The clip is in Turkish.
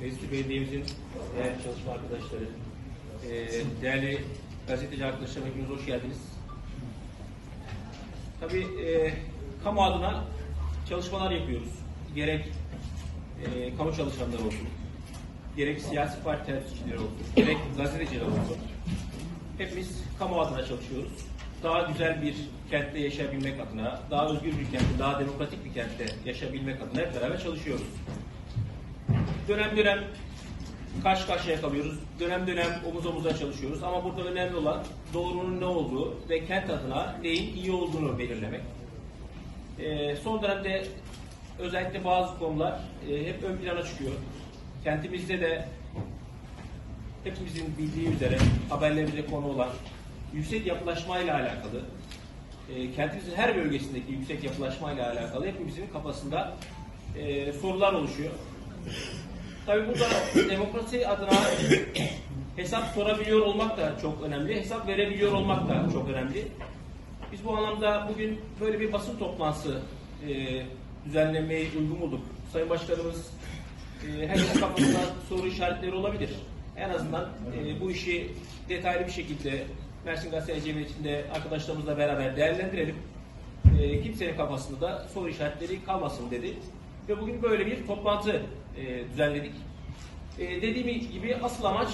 Meclis Belediye'mizin değerli çalışma arkadaşları, eee, değerli gazeteci arkadaşlarım hepiniz hoş geldiniz. Tabii eee kamu adına çalışmalar yapıyoruz. Gerek eee kamu çalışanları olsun, gerek siyasi parti temsilcileri olsun, gerek gazeteciler olsun. Hepimiz kamu adına çalışıyoruz. Daha güzel bir kentte yaşayabilmek adına, daha özgür bir kentte, daha demokratik bir kentte yaşayabilmek adına hep beraber çalışıyoruz dönem dönem karşı karşıya kalıyoruz. Dönem dönem omuz omuza çalışıyoruz. Ama burada önemli olan doğrunun ne olduğu ve kent adına neyin iyi olduğunu belirlemek. Ee, son dönemde özellikle bazı konular e, hep ön plana çıkıyor. Kentimizde de hepimizin bildiği üzere haberlerimize konu olan yüksek yapılaşmayla alakalı, e, kentimizin her bölgesindeki yüksek yapılaşmayla alakalı hepimizin kafasında e, sorular oluşuyor. Tabii burada demokrasi adına hesap sorabiliyor olmak da çok önemli, hesap verebiliyor olmak da çok önemli. Biz bu anlamda bugün böyle bir basın toplantısı e, düzenlemeyi uygun bulduk. Sayın Başkanımız e, herkesin kafasında soru işaretleri olabilir. En azından e, bu işi detaylı bir şekilde Mersin Gazeteci Cemiyeti'nde arkadaşlarımızla beraber değerlendirelim. E, kimsenin kafasında da soru işaretleri kalmasın dedi. Ve bugün böyle bir toplantı e, düzenledik. E, dediğim gibi asıl amaç